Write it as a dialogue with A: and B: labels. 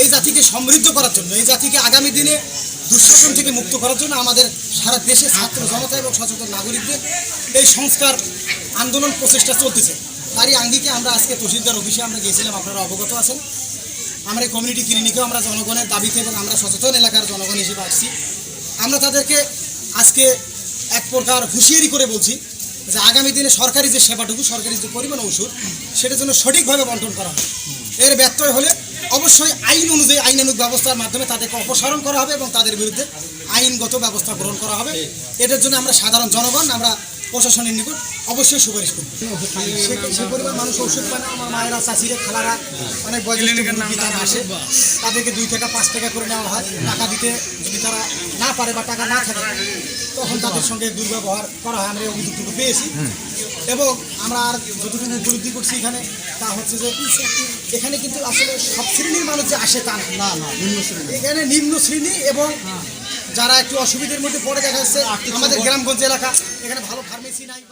A: এই জাতিকে সমৃদ্ধ করার জন্য, এই জাতিকে আগামী দিনে দুঃশাসন থেকে মুক্ত করার জন্য আমাদের সারা দেশে ছাত্র জনতা এবং সচেতন নাগরিকদের এই সংস্কার আন্দোলন প্রচেষ্টা চলতেছে। তারই আঙ্গিকে আমরা আজকে তহসিলদার অফিসে আমরা গিয়েছিলাম, আপনারা অবগত আছেন। আমরা এই কমিউনিটি ক্লিনিকেও আমরা জনগণের দাবিতে এবং আমরা সচেতন এলাকার জনগণ হিসেবে আসছি। আমরা তাদেরকে আজকে এক প্রকার হুঁশিয়ারি করে বলছি যে আগামী দিনে সরকারি যে সেবাটুকু, সরকারি যে পরিমাণ ওষুধ, সেটার জন্য সঠিকভাবে বন্টন করা হবে এর ব্যত্যয় হলে অবশ্যই আইন অনুযায়ী আইনানুক ব্যবস্থার মাধ্যমে তাদেরকে অপসারণ করা হবে এবং তাদের বিরুদ্ধে আইনগত ব্যবস্থা গ্রহণ করা হবে। এটার জন্য আমরা সাধারণ জনগণ আমরা প্রশাসনের নিকট অবশ্যই সুপারিশ করব। সে- পরিমাণ মানুষ ওষুধ পায় না আমার মায়েরা চাষিরা খালারা অনেক মুরব্বী তারা আসে। তাদেরকে দুই টাকা পাঁচ টাকা করে নেওয়া হয়। টাকা দিতে যদি তারা না পারে বা টাকা না থাকে তখন তাদের সঙ্গে দুর্ব্যবহার করা হয়। আমরা এই অভিযোগটুকু পেয়েছি। এবং আমরা আর যতটুকু উপলব্ধি করছি এখানে তা হচ্ছে যে এখানে কিন্তু আসলে সব শ্রেণির মানুষ যে আসে তা না। না নিম্ন শ্রেণি এখানে নিম্ন শ্রেণি এবং যারা একটু অসুবিধার মধ্যে পড়ে দেখা যাচ্ছে আমাদের গ্রামগঞ্জ এলাকা এখানে ভালো ফার্মেসি নাই